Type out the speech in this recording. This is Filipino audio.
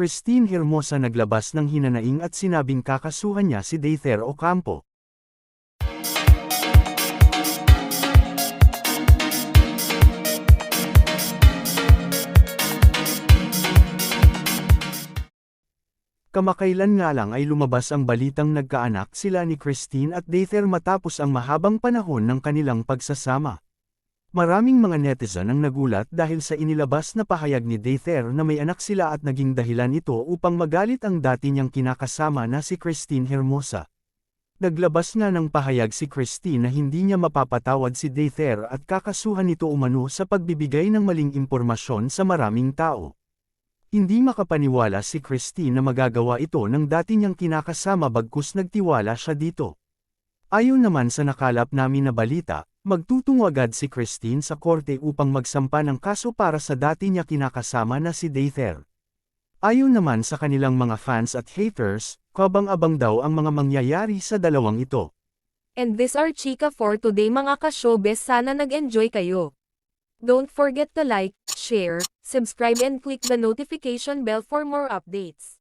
Christine Hermosa naglabas ng hinanaing at sinabing kakasuhan niya si Dayther Ocampo. Kamakailan nga lang ay lumabas ang balitang nagkaanak sila ni Christine at Dayther matapos ang mahabang panahon ng kanilang pagsasama. Maraming mga netizen ang nagulat dahil sa inilabas na pahayag ni Dayther na may anak sila at naging dahilan ito upang magalit ang dati niyang kinakasama na si Christine Hermosa. Naglabas nga ng pahayag si Christine na hindi niya mapapatawad si Dayther at kakasuhan ito umano sa pagbibigay ng maling impormasyon sa maraming tao. Hindi makapaniwala si Christine na magagawa ito ng dati niyang kinakasama bagkus nagtiwala siya dito. Ayon naman sa nakalap namin na balita, magtutungo agad si Christine sa korte upang magsampa ng kaso para sa dati niya kinakasama na si Dayther. Ayon naman sa kanilang mga fans at haters, kabang-abang daw ang mga mangyayari sa dalawang ito. And this are Chika for today mga ka-showbiz sana nag-enjoy kayo. Don't forget to like, share, subscribe and click the notification bell for more updates.